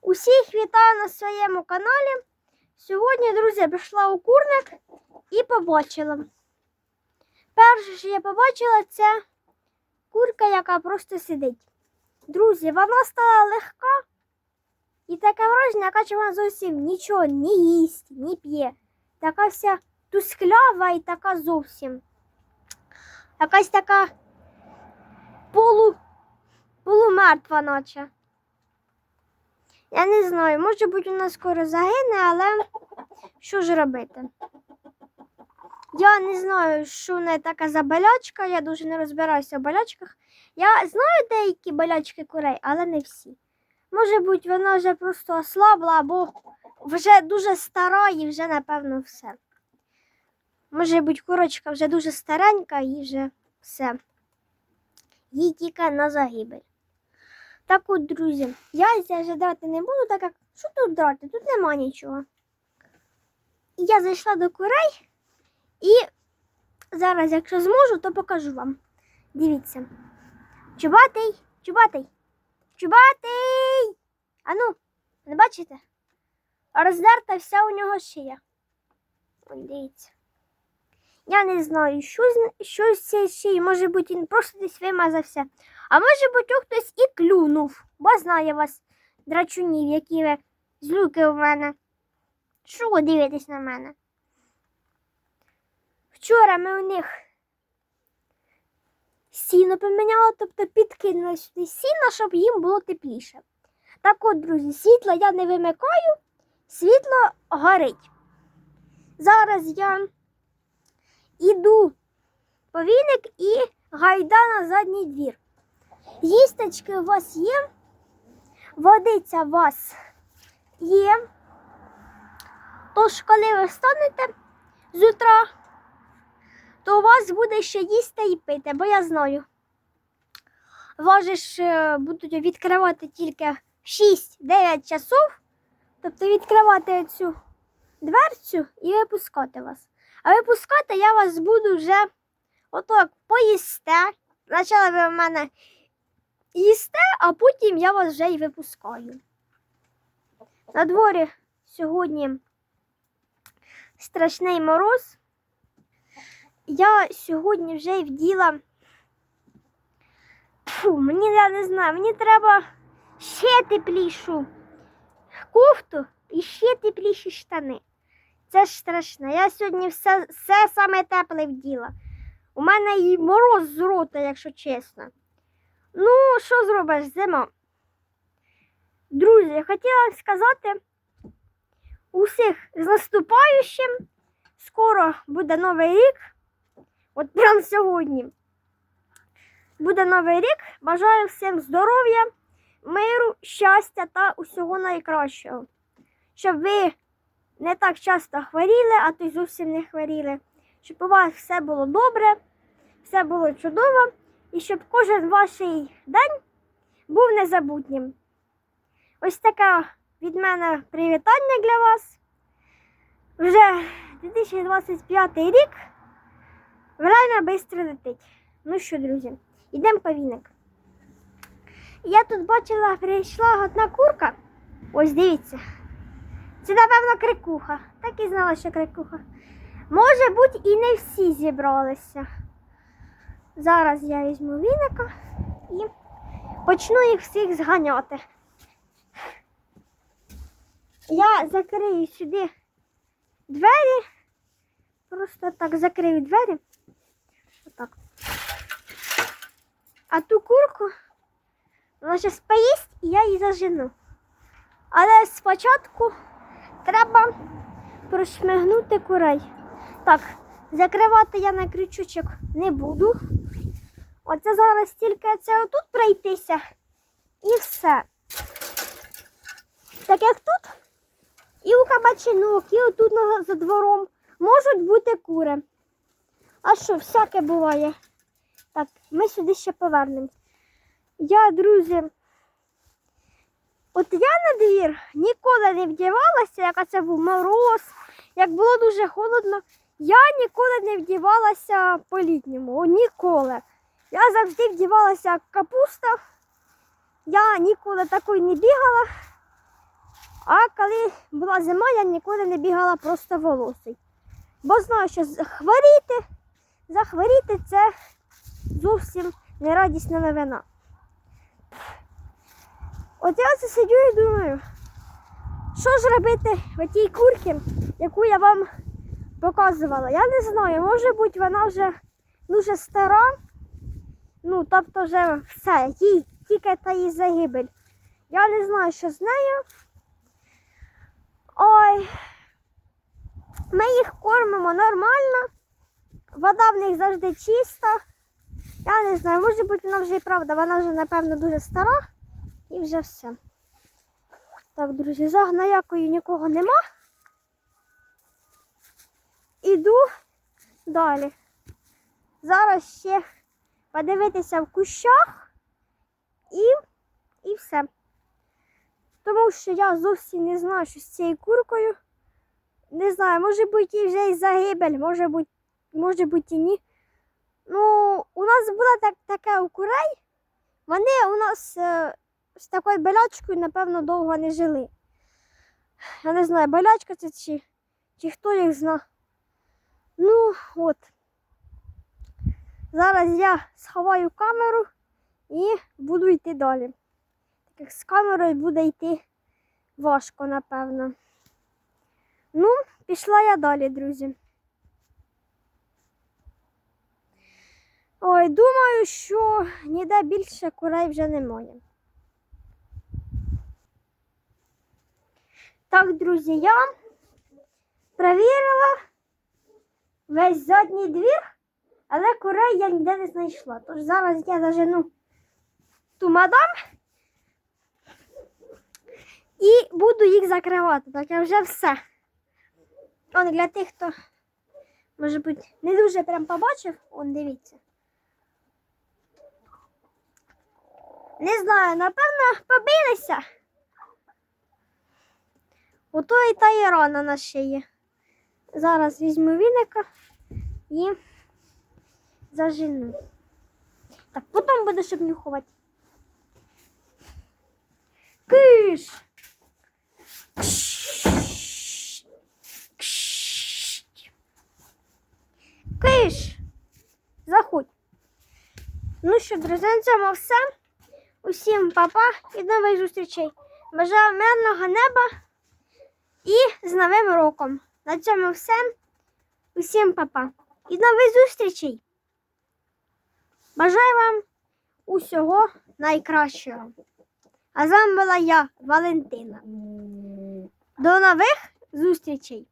Усіх вітаю на своєму каналі. Сьогодні, друзі, я прийшла у курник і побачила. Перше, що я побачила, це курка, яка просто сидить. Друзі, вона стала легка і таке враження, яка чи вона зовсім нічого не їсть, не п'є. Така вся тусклява і така зовсім. Якась така полу, полумертва, наче. Я не знаю, може бути, вона скоро загине, але що ж робити? Я не знаю, що в неї така за болячка, я дуже не розбираюся в болячках. Я знаю деякі болячки курей, але не всі. Може бути, вона вже просто ослабла або вже дуже стара і вже, напевно, все. Може бути, курочка вже дуже старенька і вже все. Їй тільки на загибель. Так от, друзі, я вже драти не буду, так як що тут драти? Тут нема нічого. Я зайшла до курей і зараз, якщо зможу, то покажу вам. Дивіться. Чубатий, чубатий, чубатий. Ану, не бачите? Роздерта вся у нього шия. Дивіться. Я не знаю, що з, що з цієї шиї. Може бути, він просто десь вимазався. А може бути, хтось і клюнув, бо знає вас, драчунів, які ви злюки у мене. Що ви дивитесь на мене? Вчора ми у них сіно поміняли, тобто підкинули сюди сіно, щоб їм було тепліше. Так от, друзі, світло я не вимикаю, світло горить. Зараз я іду по віник і гайда на задній двір. Їсточки у вас є, водиця у вас є. Тож, коли ви встанете з утра, то у вас буде ще їсти і пити, бо я знаю. Вас ж е, будуть відкривати тільки 6-9 часов, тобто відкривати цю дверцю і випускати вас. А випускати я вас буду вже отак поїсте. Спочатку ви в мене їсте, а потім я вас вже й випускаю. На дворі сьогодні страшний мороз. Я сьогодні вже й вділа. Фу, мені я не знаю, мені треба ще теплішу кофту і ще тепліші штани. Це ж страшне. Я сьогодні все, все саме тепле вділа. У мене і мороз з рота, якщо чесно. Ну, що зробиш, зима? Друзі, хотіла сказати усіх з наступаючим. Скоро буде новий рік. От прямо сьогодні. Буде новий рік. Бажаю всім здоров'я, миру, щастя та усього найкращого. Щоб ви не так часто хворіли, а то й зовсім не хворіли. Щоб у вас все було добре, все було чудово, і щоб кожен ваш день був незабутнім. Ось таке від мене привітання для вас. Вже 2025 рік. Время швидко летить. Ну що, друзі, йдемо по віник. Я тут бачила, прийшла одна курка. Ось дивіться. Це, напевно, крикуха. Так і знала, що крикуха. Може бути, і не всі зібралися. Зараз я візьму віника і почну їх всіх зганяти. Я закрию сюди двері. Просто так закрию двері. Отак. А ту курку вона зараз поїсть і я її зажену. Але спочатку треба прошмигнути курей. Так, закривати я на крючочок не буду. Оце зараз тільки це отут пройтися і все. Так як тут і у кабачинок, і отут за двором можуть бути кури. А що, всяке буває. Так, ми сюди ще повернемось. Я, друзі, от я на двір ніколи не вдівалася, як це був мороз, як було дуже холодно. Я ніколи не вдівалася по-літньому. О, ніколи. Я завжди вдівалася капуста. Я ніколи такою не бігала. А коли була зима, я нікуди не бігала просто волосий. Бо знаю, що хворіти, захворіти це зовсім не радісна новина. От я оце сидю і думаю, що ж робити в тій курці, яку я вам показувала. Я не знаю, може бути, вона вже дуже стара. Ну, тобто вже все, їй тільки та її загибель. Я не знаю, що з нею. Ой. Ми їх кормимо нормально. Вода в них завжди чиста. Я не знаю, може бути, вона вже і правда, вона вже, напевно, дуже стара і вже все. Так, друзі, загнаякою нікого нема. Іду далі. Зараз ще подивитися в кущах і, і все. Тому що я зовсім не знаю, що з цією куркою. Не знаю, може бути і вже і загибель, може бути, може бути і ні. Ну, у нас було так, таке у курей. Вони у нас е, з такою болячкою, напевно, довго не жили. Я не знаю, болячка це чи, чи хто їх зна. Ну, от. Зараз я сховаю камеру і буду йти далі. Так як з камерою буде йти важко, напевно. Ну, пішла я далі, друзі. Ой, думаю, що ніде більше курей вже немає. Так, друзі, я перевірила весь задній двір, але курей я ніде не знайшла. Тож зараз я зажену ту мадам і буду їх закривати. Так я вже все. Он для тих, хто, може бути, не дуже прям побачив, он дивіться. Не знаю, напевно, побилися. Ото і та і рана на шиї. Зараз візьму віника і зажену. Так, потім будеш обнюхувати. Киш! Киш! Заходь. Ну що, друзі, на цьому все. Усім папа і нових зустрічей. Бажаю мирного неба і з Новим роком. На цьому все. Усім папа. І нових зустрічей. Бажаю вам усього найкращого. А з вами була я, Валентина. До нових зустрічей!